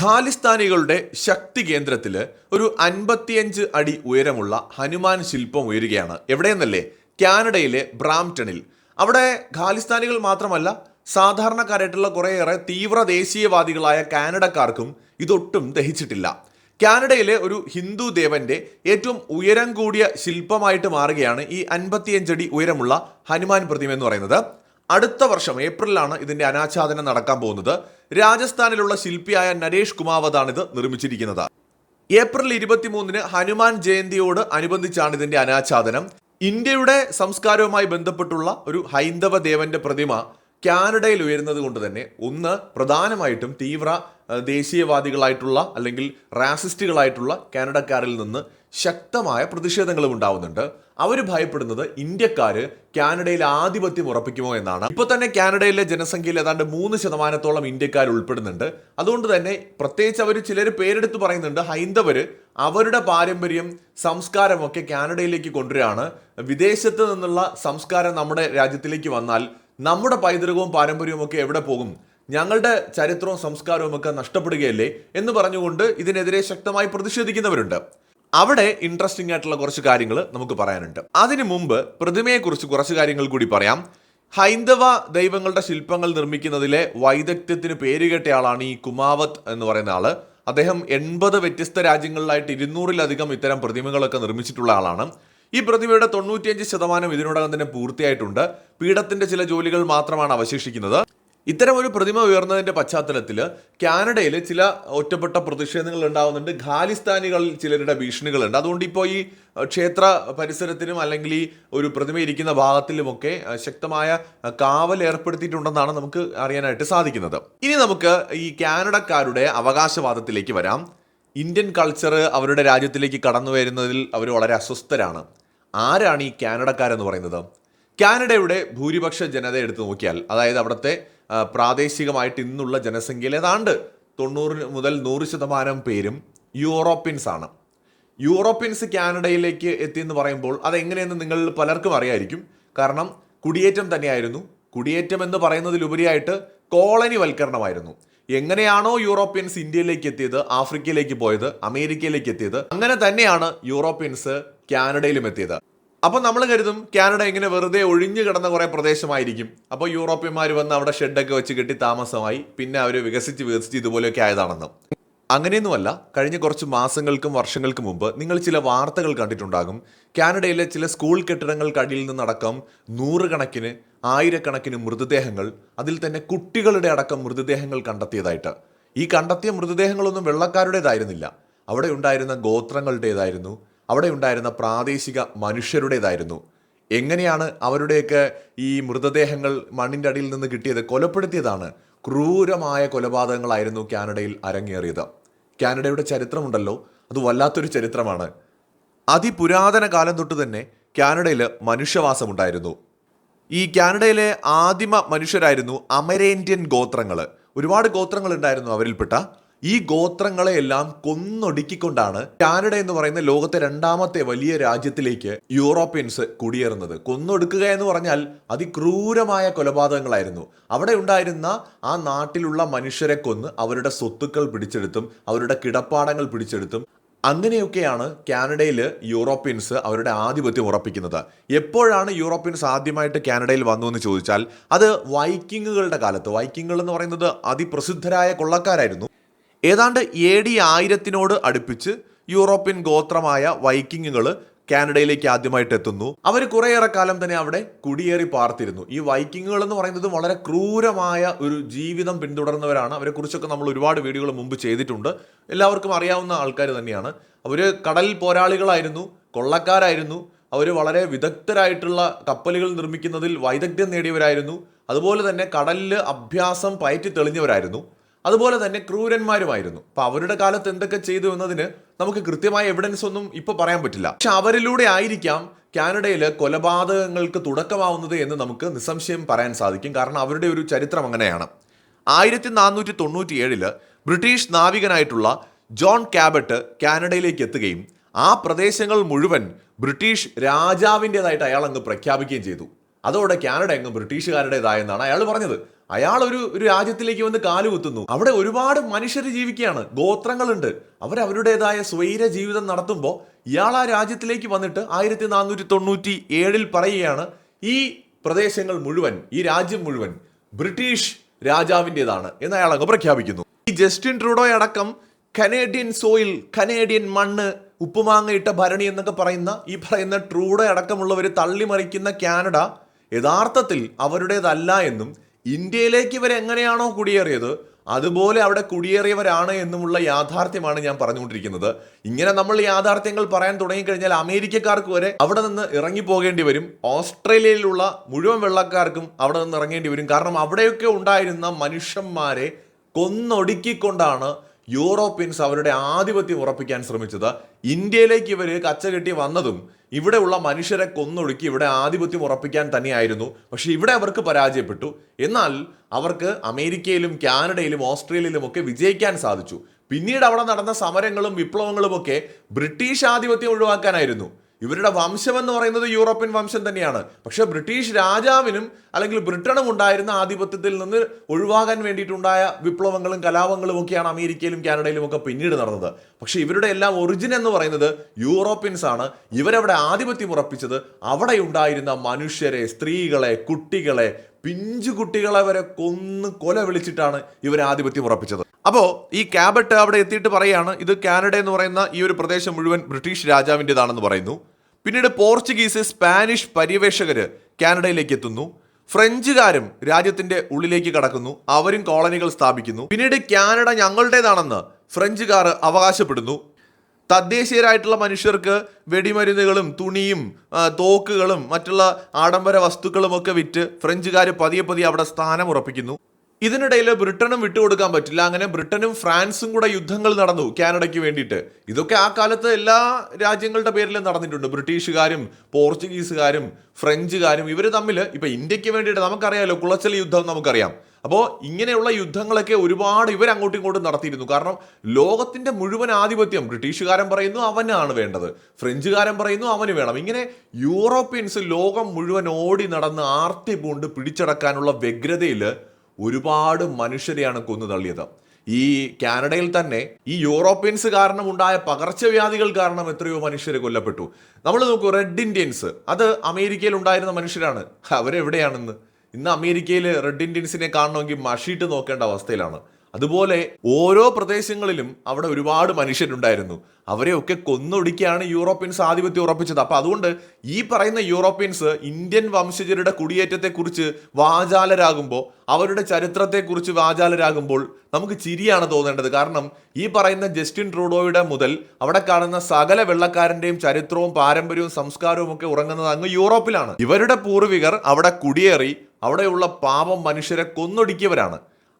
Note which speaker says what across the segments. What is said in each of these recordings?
Speaker 1: ഖാലിസ്ഥാനികളുടെ ശക്തി കേന്ദ്രത്തിൽ ഒരു അൻപത്തിയഞ്ച് അടി ഉയരമുള്ള ഹനുമാൻ ശില്പം ഉയരുകയാണ്. എവിടെയെന്നല്ലേ? കാനഡയിലെ ബ്രാംപ്ടണിൽ. അവിടെ ഖാലിസ്ഥാനികൾ മാത്രമല്ല സാധാരണക്കാരായിട്ടുള്ള കുറേയേറെ തീവ്ര ദേശീയവാദികളായ കാനഡക്കാർക്കും ഇതൊട്ടും ദഹിച്ചിട്ടില്ല. കാനഡയിലെ ഒരു ഹിന്ദു ദേവന്റെ ഏറ്റവും ഉയരം കൂടിയ ശില്പമായിട്ട് മാറുകയാണ് ഈ അൻപത്തിയഞ്ചടി ഉയരമുള്ള ഹനുമാൻ പ്രതിമ എന്ന് പറയുന്നത്. അടുത്ത വർഷം ഏപ്രിലാണ് ഇതിന്റെ അനാച്ഛാദനം നടക്കാൻ പോകുന്നത്. രാജസ്ഥാനിലുള്ള ശില്പിയായ നരേഷ് കുമാവതാണ് ഇത് നിർമ്മിച്ചിരിക്കുന്നത്. ഏപ്രിൽ ഇരുപത്തിമൂന്നിന് ഹനുമാൻ ജയന്തിയോട് അനുബന്ധിച്ചാണ് ഇതിന്റെ അനാച്ഛാദനം. ഇന്ത്യയുടെ സംസ്കാരവുമായി ബന്ധപ്പെട്ടുള്ള ഒരു ഹൈന്ദവ ദേവന്റെ പ്രതിമ കാനഡയിൽ ഉയരുന്നത് കൊണ്ട് തന്നെ ഒന്ന് പ്രധാനമായിട്ടും തീവ്ര ദേശീയവാദികളായിട്ടുള്ള അല്ലെങ്കിൽ റാസിസ്റ്റുകളായിട്ടുള്ള കാനഡക്കാരിൽ നിന്ന് ശക്തമായ പ്രതിഷേധങ്ങളും ഉണ്ടാവുന്നുണ്ട്. അവർ ഭയപ്പെടുന്നത് ഇന്ത്യക്കാര് കാനഡയിൽ ആധിപത്യം ഉറപ്പിക്കുമോ എന്നാണ്. ഇപ്പൊ തന്നെ കാനഡയിലെ ജനസംഖ്യയിൽ ഏതാണ്ട് മൂന്ന് ശതമാനത്തോളം ഇന്ത്യക്കാർ ഉൾപ്പെടുന്നുണ്ട്. അതുകൊണ്ട് തന്നെ പ്രത്യേകിച്ച് അവർ ചിലർ പേരെടുത്ത് പറയുന്നുണ്ട് ഹൈന്ദവർ അവരുടെ പാരമ്പര്യം സംസ്കാരമൊക്കെ കാനഡയിലേക്ക് കൊണ്ടുവരികയാണ്. വിദേശത്ത് നിന്നുള്ള സംസ്കാരം നമ്മുടെ രാജ്യത്തിലേക്ക് വന്നാൽ നമ്മുടെ പൈതൃകവും പാരമ്പര്യവും ഒക്കെ എവിടെ പോകും? ഞങ്ങളുടെ ചരിത്രവും സംസ്കാരവും ഒക്കെ നഷ്ടപ്പെടുകയല്ലേ? എന്ന് പറഞ്ഞുകൊണ്ട് ഇതിനെതിരെ ശക്തമായി പ്രതിഷേധിക്കുന്നവരുണ്ട്. അവിടെ ഇൻട്രസ്റ്റിംഗ് ആയിട്ടുള്ള കുറച്ച് കാര്യങ്ങൾ നമുക്ക് പറയാനുണ്ട്. അതിനു മുമ്പ് പ്രതിമയെക്കുറിച്ച് കുറച്ച് കാര്യങ്ങൾ കൂടി പറയാം. ഹൈന്ദവ ദൈവങ്ങളുടെ ശില്പങ്ങൾ നിർമ്മിക്കുന്നതിലെ വൈദഗ്ധ്യത്തിന് പേരുകേട്ട ഈ കുമാവത്ത് എന്ന് പറയുന്ന ആൾ. അദ്ദേഹം എൺപത് വ്യത്യസ്ത രാജ്യങ്ങളിലായിട്ട് ഇരുന്നൂറിലധികം ഇത്തരം പ്രതിമകളൊക്കെ നിർമ്മിച്ചിട്ടുള്ള ആളാണ്. ഈ പ്രതിമയുടെ തൊണ്ണൂറ്റിയഞ്ച് ശതമാനം ഇതിനോടകം തന്നെ പൂർത്തിയായിട്ടുണ്ട്. പീഠത്തിന്റെ ചില ജോലികൾ മാത്രമാണ് അവശേഷിക്കുന്നത്. ഇത്തരം ഒരു പ്രതിമ ഉയർന്നതിന്റെ പശ്ചാത്തലത്തിൽ കാനഡയിൽ ചില ഒറ്റപ്പെട്ട പ്രതിഷേധങ്ങൾ ഉണ്ടാവുന്നുണ്ട്. ഖാലിസ്ഥാനികളിൽ ചിലരുടെ ഭീഷണികളുണ്ട്. അതുകൊണ്ട് ഇപ്പോൾ ഈ ക്ഷേത്ര പരിസരത്തിനും അല്ലെങ്കിൽ ഈ ഒരു പ്രതിമ ഇരിക്കുന്ന ഭാഗത്തിലുമൊക്കെ ശക്തമായ കാവൽ ഏർപ്പെടുത്തിയിട്ടുണ്ടെന്നാണ് നമുക്ക് അറിയാനായിട്ട് സാധിക്കുന്നത്. ഇനി നമുക്ക് ഈ കാനഡക്കാരുടെ അവകാശവാദത്തിലേക്ക് വരാം. ഇന്ത്യൻ കൾച്ചർ അവരുടെ രാജ്യത്തിലേക്ക് കടന്നു വരുന്നതിൽ അവർ വളരെ അസ്വസ്ഥരാണ്. ആരാണ് ഈ കാനഡക്കാരെന്ന് പറയുന്നത്? കാനഡയുടെ ഭൂരിപക്ഷ ജനത എടുത്തു നോക്കിയാൽ അതായത് അവിടുത്തെ പ്രാദേശികമായിട്ട് ഇന്നുള്ള ജനസംഖ്യയിൽ ഏതാണ്ട് തൊണ്ണൂറ് മുതൽ നൂറ് ശതമാനം പേരും യൂറോപ്യൻസ് ആണ്. യൂറോപ്യൻസ് കാനഡയിലേക്ക് എത്തിയെന്ന് പറയുമ്പോൾ അതെങ്ങനെയെന്ന് നിങ്ങൾ പലർക്കും അറിയായിരിക്കും. കാരണം കുടിയേറ്റം തന്നെയായിരുന്നു. കുടിയേറ്റം എന്ന് പറയുന്നതിലുപരിയായിട്ട് കോളനി വൽക്കരണമായിരുന്നു എങ്ങനെയാണോ യൂറോപ്യൻസ് ഇന്ത്യയിലേക്ക് എത്തിയത് ആഫ്രിക്കയിലേക്ക് പോയത് അമേരിക്കയിലേക്ക് എത്തിയത് അങ്ങനെ തന്നെയാണ് യൂറോപ്യൻസ് കാനഡയിലും എത്തിയത്. അപ്പൊ നമ്മൾ കരുതും കാനഡ ഇങ്ങനെ വെറുതെ ഒഴിഞ്ഞു കിടന്ന കുറേ പ്രദേശമായിരിക്കും. അപ്പോൾ യൂറോപ്യന്മാർ വന്ന് അവിടെ ഷെഡൊക്കെ വെച്ച് കെട്ടി താമസമായി. പിന്നെ അവർ വികസിച്ച് വികസിച്ച് ഇതുപോലെയൊക്കെ ആയതാണെന്ന്. അങ്ങനെയൊന്നുമല്ല കഴിഞ്ഞ കുറച്ച് മാസങ്ങൾക്കും വർഷങ്ങൾക്കും മുമ്പ് നിങ്ങൾ ചില വാർത്തകൾ കണ്ടിട്ടുണ്ടാകും. കാനഡയിലെ ചില സ്കൂൾ കെട്ടിടങ്ങൾക്കടിയിൽ നിന്നടക്കം നൂറുകണക്കിന് ആയിരക്കണക്കിന് മൃതദേഹങ്ങൾ അതിൽ തന്നെ കുട്ടികളുടെ അടക്കം മൃതദേഹങ്ങൾ കണ്ടെത്തിയതായിട്ട്. ഈ കണ്ടെത്തിയ മൃതദേഹങ്ങളൊന്നും വെള്ളക്കാരുടേതായിരുന്നില്ല. അവിടെ ഉണ്ടായിരുന്ന ഗോത്രങ്ങളുടേതായിരുന്നു. അവിടെ ഉണ്ടായിരുന്ന പ്രാദേശിക മനുഷ്യരുടേതായിരുന്നു. എങ്ങനെയാണ് അവരുടെയൊക്കെ ഈ മൃതദേഹങ്ങൾ മണ്ണിന്റെ അടിയിൽ നിന്ന് കിട്ടിയത്? കൊലപ്പെടുത്തിയതാണ്. ക്രൂരമായ കൊലപാതകങ്ങളായിരുന്നു കാനഡയിൽ അരങ്ങേറിയത്. കാനഡയുടെ ചരിത്രമുണ്ടല്ലോ. അത് വല്ലാത്തൊരു ചരിത്രമാണ്. അതിപുരാതന കാലം തൊട്ട് തന്നെ കാനഡയിൽ മനുഷ്യവാസമുണ്ടായിരുന്നു. ഈ കാനഡയിലെ ആദിമ മനുഷ്യരായിരുന്നു അമരേന്ത്യൻ ഗോത്രങ്ങൾ ഒരുപാട് ഗോത്രങ്ങൾ ഉണ്ടായിരുന്നു അവരിൽപ്പെട്ട. ഈ ഗോത്രങ്ങളെയെല്ലാം കൊന്നൊടുക്കിക്കൊണ്ടാണ് കാനഡ എന്ന് പറയുന്ന ലോകത്തെ രണ്ടാമത്തെ വലിയ രാജ്യത്തിലേക്ക് യൂറോപ്യൻസ് കുടിയേറുന്നത്. കൊന്നൊടുക്കുക എന്ന് പറഞ്ഞാൽ അതിക്രൂരമായ കൊലപാതകങ്ങളായിരുന്നു. അവിടെ ഉണ്ടായിരുന്ന ആ നാട്ടിലുള്ള മനുഷ്യരെ കൊന്ന് അവരുടെ സ്വത്തുക്കൾ പിടിച്ചെടുത്തും അവരുടെ കിടപ്പാടങ്ങൾ പിടിച്ചെടുത്തും. അങ്ങനെയൊക്കെയാണ് കാനഡയിൽ യൂറോപ്യൻസ് അവരുടെ ആധിപത്യം ഉറപ്പിക്കുന്നത്. എപ്പോഴാണ് യൂറോപ്യൻസ് ആദ്യമായിട്ട് കാനഡയിൽ വന്നു എന്ന് ചോദിച്ചാൽ അത് വൈക്കിങ്ങുകളുടെ കാലത്ത്. വൈക്കിങ്ങുകൾ എന്ന് പറയുന്നത് അതിപ്രസിദ്ധരായ കൊള്ളക്കാരായിരുന്നു. ഏതാണ്ട് എ ഡി ആയിരത്തിനോട് അടുപ്പിച്ച് യൂറോപ്യൻ ഗോത്രമായ വൈക്കിങ്ങുകൾ കാനഡയിലേക്ക് ആദ്യമായിട്ട് എത്തുന്നു. അവർ കുറേയേറെ കാലം തന്നെ അവിടെ കുടിയേറി പാർത്തിരുന്നു. ഈ വൈക്കിങ്ങുകൾ എന്ന് പറയുന്നത് വളരെ ക്രൂരമായ ഒരു ജീവിതം പിന്തുടർന്നവരാണ്. അവരെ കുറിച്ചൊക്കെ നമ്മൾ ഒരുപാട് വീഡിയോകൾ മുമ്പ് ചെയ്തിട്ടുണ്ട്. എല്ലാവർക്കും അറിയാവുന്ന ആൾക്കാർ തന്നെയാണ്. അവർ കടൽ പോരാളികളായിരുന്നു കൊള്ളക്കാരായിരുന്നു. അവർ വളരെ വിദഗ്ധരായിട്ടുള്ള കപ്പലുകൾ നിർമ്മിക്കുന്നതിൽ വൈദഗ്ധ്യം നേടിയവരായിരുന്നു. അതുപോലെ തന്നെ കടലിൽ അഭ്യാസം പയറ്റി തെളിഞ്ഞവരായിരുന്നു. അതുപോലെ തന്നെ ക്രൂരന്മാരുമായിരുന്നു. അപ്പൊ അവരുടെ കാലത്ത് എന്തൊക്കെ ചെയ്തു എന്നതിന് നമുക്ക് കൃത്യമായ എവിഡൻസ് ഒന്നും ഇപ്പൊ പറയാൻ പറ്റില്ല. പക്ഷെ അവരിലൂടെ ആയിരിക്കാം കാനഡയിൽ കൊലപാതകങ്ങൾക്ക് തുടക്കമാവുന്നത് എന്ന് നമുക്ക് നിസ്സംശയം പറയാൻ സാധിക്കും. കാരണം അവരുടെ ഒരു ചരിത്രം അങ്ങനെയാണ്. ആയിരത്തി നാനൂറ്റി തൊണ്ണൂറ്റി ഏഴിൽ ബ്രിട്ടീഷ് നാവികനായിട്ടുള്ള ജോൺ കാബറ്റ് കാനഡയിലേക്ക് എത്തുകയും ആ പ്രദേശങ്ങൾ മുഴുവൻ ബ്രിട്ടീഷ് രാജാവിന്റെതായിട്ട് അയാൾ അങ്ങ് പ്രഖ്യാപിക്കുകയും ചെയ്തു. അതോടെ കാനഡ അങ്ങ് ബ്രിട്ടീഷുകാരുടേതായെന്നാണ് അയാൾ പറഞ്ഞത്. അയാൾ ഒരു ഒരു രാജ്യത്തിലേക്ക് വന്ന് കാലുകുത്തുന്നു അവിടെ ഒരുപാട് മനുഷ്യർ ജീവിക്കുകയാണ്. ഗോത്രങ്ങളുണ്ട്. അവരവരുടേതായ സ്വൈര ജീവിതം നടത്തുമ്പോൾ ഇയാൾ ആ രാജ്യത്തിലേക്ക് വന്നിട്ട് ആയിരത്തി നാനൂറ്റി തൊണ്ണൂറ്റി ഏഴിൽ പറയുകയാണ് ഈ പ്രദേശങ്ങൾ മുഴുവൻ ഈ രാജ്യം മുഴുവൻ ബ്രിട്ടീഷ് രാജാവിന്റെതാണ് എന്ന് അയാൾ അങ്ങ് പ്രഖ്യാപിക്കുന്നു. ഈ ജസ്റ്റിൻ ട്രൂഡോ അടക്കം കനേഡിയൻ സോയിൽ കനേഡിയൻ മണ്ണ് ഉപ്പുമാങ്ങ ഇട്ട ഭരണി എന്നൊക്കെ പറയുന്ന ഈ പറയുന്ന ട്രൂഡോ അടക്കമുള്ളവർ തള്ളിമറിക്കുന്ന കാനഡ യഥാർത്ഥത്തിൽ അവരുടേതല്ല എന്നും ഇന്ത്യയിലേക്ക് ഇവർ എങ്ങനെയാണോ കുടിയേറിയത് അതുപോലെ അവിടെ കുടിയേറിയവരാണ് എന്നുമുള്ള യാഥാർത്ഥ്യമാണ് ഞാൻ പറഞ്ഞുകൊണ്ടിരിക്കുന്നത്. ഇങ്ങനെ നമ്മൾ യാഥാർത്ഥ്യങ്ങൾ പറയാൻ തുടങ്ങിക്കഴിഞ്ഞാൽ അമേരിക്കക്കാർക്ക് വരെ അവിടെ നിന്ന് ഇറങ്ങി പോകേണ്ടി വരും. ഓസ്ട്രേലിയയിലുള്ള മുഴുവൻ വെള്ളക്കാർക്കും അവിടെ നിന്ന് ഇറങ്ങേണ്ടി വരും. കാരണം അവിടെയൊക്കെ ഉണ്ടായിരുന്ന മനുഷ്യന്മാരെ കൊന്നൊടുക്കിക്കൊണ്ടാണ് യൂറോപ്യൻസ് അവരുടെ ആധിപത്യം ഉറപ്പിക്കാൻ ശ്രമിച്ചത്. ഇന്ത്യയിലേക്ക് ഇവർ കച്ചകെട്ടി വന്നതും ഇവിടെയുള്ള മനുഷ്യരെ കൊന്നൊടുക്കി ഇവിടെ ആധിപത്യം ഉറപ്പിക്കാൻ തന്നെയായിരുന്നു. പക്ഷേ ഇവിടെ അവർക്ക് പരാജയപ്പെട്ടു. എന്നാൽ അവർക്ക് അമേരിക്കയിലും കാനഡയിലും ഓസ്ട്രേലിയയിലും ഒക്കെ വിജയിക്കാൻ സാധിച്ചു. പിന്നീട് അവിടെ നടന്ന സമരങ്ങളും വിപ്ലവങ്ങളും ഒക്കെ ബ്രിട്ടീഷ് ആധിപത്യം ഒഴിവാക്കാനായിരുന്നു. ഇവരുടെ വംശം എന്ന് പറയുന്നത് യൂറോപ്യൻ വംശം തന്നെയാണ്. പക്ഷെ ബ്രിട്ടീഷ് രാജാവിനും അല്ലെങ്കിൽ ബ്രിട്ടനും ഉണ്ടായിരുന്ന ആധിപത്യത്തിൽ നിന്ന് ഒഴിവാകാൻ വേണ്ടിയിട്ടുണ്ടായ വിപ്ലവങ്ങളും കലാപങ്ങളും ഒക്കെയാണ് അമേരിക്കയിലും കാനഡയിലും ഒക്കെ പിന്നീട് നടന്നത്. പക്ഷേ ഇവരുടെ എല്ലാം ഒറിജിൻ എന്ന് പറയുന്നത് യൂറോപ്യൻസ് ആണ്. ഇവരവിടെ ആധിപത്യം ഉറപ്പിച്ചത് അവിടെ ഉണ്ടായിരുന്ന മനുഷ്യരെ സ്ത്രീകളെ കുട്ടികളെ പിഞ്ചു കുട്ടികളെ വരെ കൊന്ന് കൊല വിളിച്ചിട്ടാണ് ഇവർ ആധിപത്യം ഉറപ്പിച്ചത്. അപ്പോൾ ഈ ക്യാബറ്റ് അവിടെ എത്തിയിട്ട് പറയാണ് ഇത് കാനഡ എന്ന് പറയുന്ന ഈ ഒരു പ്രദേശം മുഴുവൻ ബ്രിട്ടീഷ് രാജാവിന്റെതാണെന്ന് പറയുന്നു. പിന്നീട് പോർച്ചുഗീസ് സ്പാനിഷ് പര്യവേഷകർ കാനഡയിലേക്ക് എത്തുന്നു. ഫ്രഞ്ചുകാരും രാജ്യത്തിന്റെ ഉള്ളിലേക്ക് കടക്കുന്നു. അവരും കോളനികൾ സ്ഥാപിക്കുന്നു. പിന്നീട് കാനഡ ഞങ്ങളുടേതാണെന്ന് ഫ്രഞ്ചുകാർ അവകാശപ്പെടുന്നു. തദ്ദേശീയരായിട്ടുള്ള മനുഷ്യർക്ക് വെടിമരുന്നുകളും തുണിയും തോക്കുകളും മറ്റുള്ള ആഡംബര വസ്തുക്കളും ഒക്കെ വിറ്റ് ഫ്രഞ്ചുകാർ പതിയെ പതിയെ അവിടെ സ്ഥാനം ഉറപ്പിക്കുന്നു. ഇതിനിടയിൽ ബ്രിട്ടനും വിട്ടുകൊടുക്കാൻ പറ്റില്ല. അങ്ങനെ ബ്രിട്ടനും ഫ്രാൻസും കൂടെ യുദ്ധങ്ങൾ നടന്നു കാനഡയ്ക്ക് വേണ്ടിയിട്ട്. ഇതൊക്കെ ആ കാലത്ത് എല്ലാ രാജ്യങ്ങളുടെ പേരിലും നടന്നിട്ടുണ്ട്. ബ്രിട്ടീഷുകാരും പോർച്ചുഗീസുകാരും ഫ്രഞ്ചുകാരും ഇവർ തമ്മിൽ ഇപ്പം ഇന്ത്യയ്ക്ക് വേണ്ടിയിട്ട് നമുക്കറിയാമല്ലോ കുളച്ചൽ യുദ്ധം നമുക്കറിയാം. അപ്പോൾ ഇങ്ങനെയുള്ള യുദ്ധങ്ങളൊക്കെ ഒരുപാട് ഇവർ അങ്ങോട്ടും ഇങ്ങോട്ടും നടത്തിയിരുന്നു. കാരണം ലോകത്തിന്റെ മുഴുവൻ ആധിപത്യം ബ്രിട്ടീഷുകാരൻ പറയുന്നു അവനാണ് വേണ്ടത്. ഫ്രഞ്ചുകാരൻ പറയുന്നു അവന് വേണം. ഇങ്ങനെ യൂറോപ്യൻസ് ലോകം മുഴുവൻ ഓടി നടന്ന് ആർത്തി പൂണ്ട് പിടിച്ചടക്കാനുള്ള വ്യഗ്രതയിൽ ഒരുപാട് മനുഷ്യരെയാണ് കൊന്നു തള്ളിയത്. ഈ കാനഡയിൽ തന്നെ ഈ യൂറോപ്യൻസ് കാരണം ഉണ്ടായ പകർച്ചവ്യാധികൾ കാരണം എത്രയോ മനുഷ്യർ കൊല്ലപ്പെട്ടു. നമ്മൾ നോക്കൂ റെഡ് ഇന്ത്യൻസ്. അത് അമേരിക്കയിൽ ഉണ്ടായിരുന്ന മനുഷ്യരാണ്. അവരെവിടെയാണെന്ന്? ഇന്ന് അമേരിക്കയിൽ റെഡ് ഇന്ത്യൻസിനെ കാണണമെങ്കിൽ മഷിയിട്ട് നോക്കേണ്ട അവസ്ഥയിലാണ്. അതുപോലെ ഓരോ പ്രദേശങ്ങളിലും അവിടെ ഒരുപാട് മനുഷ്യരുണ്ടായിരുന്നു. അവരെയൊക്കെ കൊന്നൊടുക്കിയാണ് യൂറോപ്യൻസ് ആധിപത്യം ഉറപ്പിച്ചത്. അപ്പൊ അതുകൊണ്ട് ഈ പറയുന്ന യൂറോപ്യൻസ് ഇന്ത്യൻ വംശജരുടെ കുടിയേറ്റത്തെക്കുറിച്ച് വാചാലരാകുമ്പോൾ അവരുടെ ചരിത്രത്തെക്കുറിച്ച് വാചാലരാകുമ്പോൾ നമുക്ക് ചിരിയാണ് തോന്നേണ്ടത്. കാരണം ഈ പറയുന്ന ജസ്റ്റിൻ ട്രൂഡോയുടെ മുതൽ അവിടെ കാണുന്ന സകല വെള്ളക്കാരന്റെയും ചരിത്രവും പാരമ്പര്യവും സംസ്കാരവും ഒക്കെ ഉറങ്ങുന്നത് അങ്ങ് യൂറോപ്പിലാണ്. ഇവരുടെ പൂർവികർ അവിടെ കുടിയേറി അവിടെയുള്ള പാവം മനുഷ്യരെ കൊന്നൊടുക്കിയവരാണ്.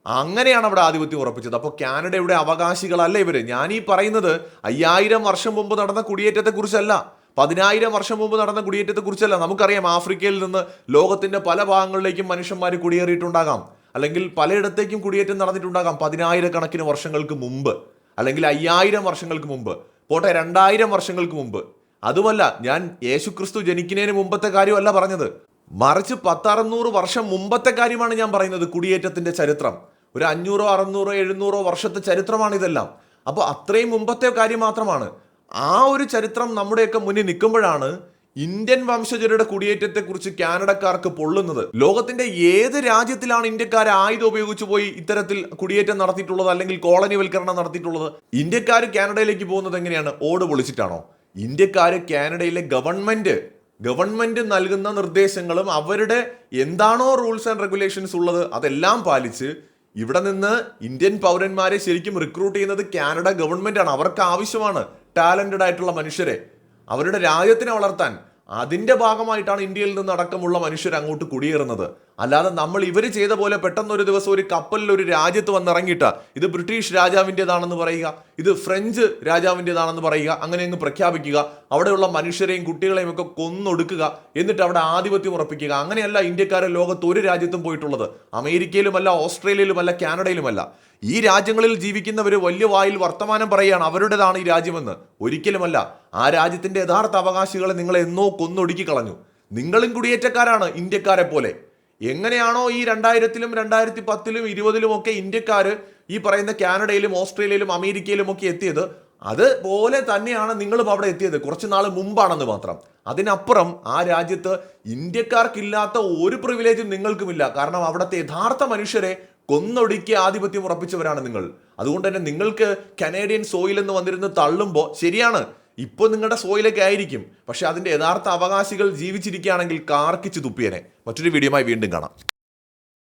Speaker 1: അങ്ങനെയാണ് അവിടെ ആധിപത്യം ഉറപ്പിച്ചത്. അപ്പോൾ കാനഡയുടെ അവകാശികളല്ല ഇവർ ഞാൻ ഈ പറയുന്നത് അയ്യായിരം വർഷം മുമ്പ് നടന്ന കുടിയേറ്റത്തെക്കുറിച്ചല്ല. പതിനായിരം വർഷം മുമ്പ് നടന്ന കുടിയേറ്റത്തെക്കുറിച്ചല്ല. നമുക്കറിയാം ആഫ്രിക്കയിൽ നിന്ന് ലോകത്തിന്റെ പല ഭാഗങ്ങളിലേക്കും മനുഷ്യന്മാർ കുടിയേറിയിട്ടുണ്ടാകാം. അല്ലെങ്കിൽ പലയിടത്തേക്കും കുടിയേറ്റം നടന്നിട്ടുണ്ടാകാം പതിനായിരക്കണക്കിന് വർഷങ്ങൾക്ക് മുമ്പ്. അല്ലെങ്കിൽ അയ്യായിരം വർഷങ്ങൾക്ക് മുമ്പ്. പോട്ടെ രണ്ടായിരം വർഷങ്ങൾക്ക് മുമ്പ്. അതുമല്ല ഞാൻ യേശുക്രിസ്തു ജനിക്കുന്നതിന് മുമ്പത്തെ കാര്യമല്ല പറഞ്ഞത്. മറിച്ച് പത്തറുന്നൂറ് വർഷം മുമ്പത്തെ കാര്യമാണ് ഞാൻ പറയുന്നത് കുടിയേറ്റത്തിന്റെ ചരിത്രം. ഒരു അഞ്ഞൂറോ അറുന്നൂറോ എഴുന്നൂറോ വർഷത്തെ ചരിത്രമാണ് ഇതെല്ലാം. അപ്പോൾ അത്രയും മുമ്പത്തെ കാര്യം മാത്രമാണ്. ആ ഒരു ചരിത്രം നമ്മുടെയൊക്കെ മുന്നിൽ നിൽക്കുമ്പോഴാണ് ഇന്ത്യൻ വംശജരുടെ കുടിയേറ്റത്തെക്കുറിച്ച് കാനഡക്കാർക്ക് പൊള്ളുന്നത്. ലോകത്തിന്റെ ഏത് രാജ്യത്തിലാണ് ഇന്ത്യക്കാർ ആയുധം ഉപയോഗിച്ച് പോയി ഇത്തരത്തിൽ കുടിയേറ്റം നടത്തിയിട്ടുള്ളത് അല്ലെങ്കിൽ കോളനിവൽക്കരണം നടത്തിയിട്ടുള്ളത്? ഇന്ത്യക്കാർ കാനഡയിലേക്ക് പോകുന്നത് എങ്ങനെയാണ്? ഓട് പൊളിച്ചിട്ടാണോ? ഇന്ത്യക്കാർ കാനഡയിലെ ഗവൺമെന്റ് ഗവൺമെന്റ് നൽകുന്ന നിർദ്ദേശങ്ങളും അവരുടെ എന്താണോ റൂൾസ് ആൻഡ് റെഗുലേഷൻസ് ഉള്ളത് അതെല്ലാം പാലിച്ച് ഇവിടെ നിന്ന് ഇന്ത്യൻ പൗരന്മാരെ ശരിക്കും റിക്രൂട്ട് ചെയ്യുന്നത് കാനഡ ഗവൺമെന്റ് ആണ്. അവർക്ക് ആവശ്യമാണ് ടാലന്റഡ് ആയിട്ടുള്ള മനുഷ്യരെ. അവരുടെ രാജ്യത്തിനെ വളർത്താൻ. അതിന്റെ ഭാഗമായിട്ടാണ് ഇന്ത്യയിൽ നിന്ന് അടക്കമുള്ള മനുഷ്യർ അങ്ങോട്ട് കുടിയേറുന്നത്. അല്ലാതെ നമ്മൾ ഇവർ ചെയ്ത പോലെ പെട്ടെന്ന് ഒരു ദിവസം ഒരു കപ്പലിൽ ഒരു രാജ്യത്ത് വന്നിറങ്ങിയിട്ട് ഇത് ബ്രിട്ടീഷ് രാജാവിന്റെതാണെന്ന് പറയുക ഇത് ഫ്രഞ്ച് രാജാവിന്റെതാണെന്ന് പറയുക അങ്ങനെ അങ്ങ് പ്രഖ്യാപിക്കുക അവിടെയുള്ള മനുഷ്യരെയും കുട്ടികളെയും ഒക്കെ കൊന്നൊടുക്കുക എന്നിട്ട് അവിടെ ആധിപത്യം ഉറപ്പിക്കുക. അങ്ങനെയല്ല ഇന്ത്യക്കാരെ ലോകത്ത് ഒരു രാജ്യത്തും പോയിട്ടുള്ളത്. അമേരിക്കയിലുമല്ല ഓസ്ട്രേലിയയിലുമല്ല കാനഡയിലുമല്ല. ഈ രാജ്യങ്ങളിൽ ജീവിക്കുന്നവർ വലിയ വായിൽ വർത്തമാനം പറയുകയാണ് അവരുടേതാണ് ഈ രാജ്യമെന്ന്. ഒരിക്കലുമല്ല. ആ രാജ്യത്തിന്റെ യഥാർത്ഥ അവകാശികളെ നിങ്ങൾ എന്നോ കൊന്നൊടുക്കി കളഞ്ഞു. നിങ്ങളും കുടിയേറ്റക്കാരാണ് ഇന്ത്യക്കാരെ പോലെ. എങ്ങനെയാണോ ഈ രണ്ടായിരത്തിലും രണ്ടായിരത്തി പത്തിലും ഇരുപതിലും ഒക്കെ ഇന്ത്യക്കാർ ഈ പറയുന്ന കാനഡയിലും ഓസ്ട്രേലിയയിലും അമേരിക്കയിലും ഒക്കെ എത്തിയത്. അതുപോലെ തന്നെയാണ് നിങ്ങളും അവിടെ എത്തിയത്. കുറച്ച് നാൾ മുമ്പാണെന്ന് മാത്രം. അതിനപ്പുറം ആ രാജ്യത്ത് ഇന്ത്യക്കാർക്കില്ലാത്ത ഒരു പ്രിവിലേജും നിങ്ങൾക്കുമില്ല. കാരണം അവിടുത്തെ യഥാർത്ഥ മനുഷ്യരെ കൊന്നൊടുക്കി ആധിപത്യം ഉറപ്പിച്ചവരാണ് നിങ്ങൾ. അതുകൊണ്ട് തന്നെ നിങ്ങൾക്ക് കനേഡിയൻ സോയിൽ എന്ന് വന്നിരുന്ന് തള്ളുമ്പോൾ ശരിയാണ് ഇപ്പോൾ നിങ്ങളുടെ സോയിലൊക്കെ ആയിരിക്കും. പക്ഷെ അതിന്റെ യഥാർത്ഥ അവകാശികൾ ജീവിച്ചിരിക്കുകയാണെങ്കിൽ കാർക്കിച്ച് തുപ്പിയനെ. മറ്റൊരു വീഡിയോയുമായി വീണ്ടും കാണാം.